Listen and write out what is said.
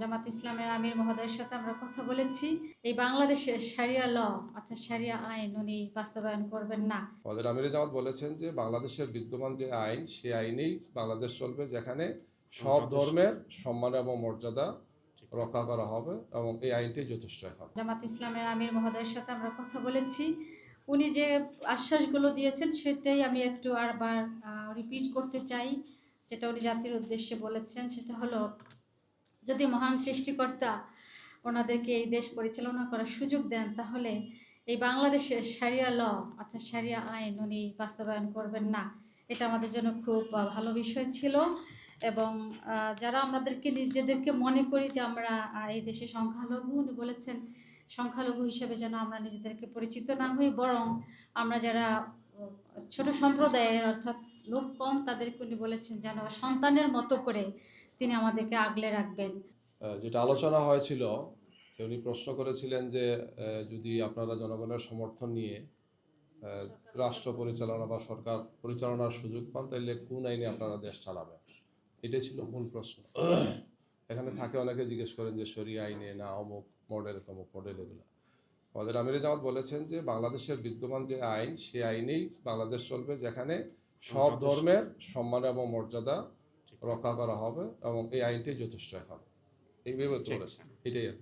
জামাত ইসলামের আমির মহোদয়ের সাথে আমরা কথা বলেছি। এই বাংলাদেশের সারিয়া ল অর্থাৎ সারিয়া আইন উনি বাস্তবায়ন করবেন না। আমাদের আমির জামাত বলেছেন যে বাংলাদেশের বিদ্যমান যে আইন সেই আইনেই বাংলাদেশ চলবে যেখানে সব ধর্মের সম্মান এবং মর্যাদা রক্ষা করা হবে এবং এই আইনটাই যথেষ্ট এখন। জামাত ইসলামের আমির মহোদয়ের সাথে আমরা কথা বলেছি। উনি যে আশ্বাসগুলো দিয়েছেন সেটাই আমি একটু আরবার রিপিট করতে চাই। যেটা উনি জাতির উদ্দেশ্যে বলেছেন সেটা হলো যদি মহান সৃষ্টিকর্তা ওনাদেরকে এই দেশ পরিচালনা করার সুযোগ দেন, তাহলে এই বাংলাদেশের সারিয়া ল, অর্থাৎ সারিয়া আইন উনি বাস্তবায়ন করবেন না। এটা আমাদের জন্য খুব ভালো বিষয় ছিল এবং যারা আমাদেরকে নিজেদেরকে মনে করি যে আমরা এই দেশে সংখ্যালঘু, উনি বলেছেন সংখ্যালঘু হিসেবে যেন আমরা নিজেদেরকে পরিচিত না হই, বরং আমরা যারা, ছোট সম্প্রদায়ের অর্থাৎ লোক কম, তাদেরকে উনি বলেছেন যেন সন্তানের মতো করে তিনি আমাদেরকে আগলে রাখবেন। যেটা আলোচনা হয়েছিল যে উনি প্রশ্ন করেছিলেন যে যদি আপনারা জনগণের সমর্থন নিয়ে রাষ্ট্র পরিচালনা বা সরকার পরিচালনার সুযোগ পান তাহলে কোন আইনে আপনারা দেশ চালাবেন? এটাই ছিল মূল প্রশ্ন। এখানে থাকে অনেকে জিজ্ঞেস করেন যে সরিয়া আইনে না অমুক মডেল তমুক মডেল এগুলো। আমাদের আমির জামাত বলেছেন যে বাংলাদেশের বিদ্যমান যে আইন সেই আইনেই বাংলাদেশ চলবে যেখানে সব ধর্মের সম্মান এবং মর্যাদা রক্ষা করা হবে এবং এই আইনটি যথেষ্ট হবে এইভাবে চলেছে এটাই আর।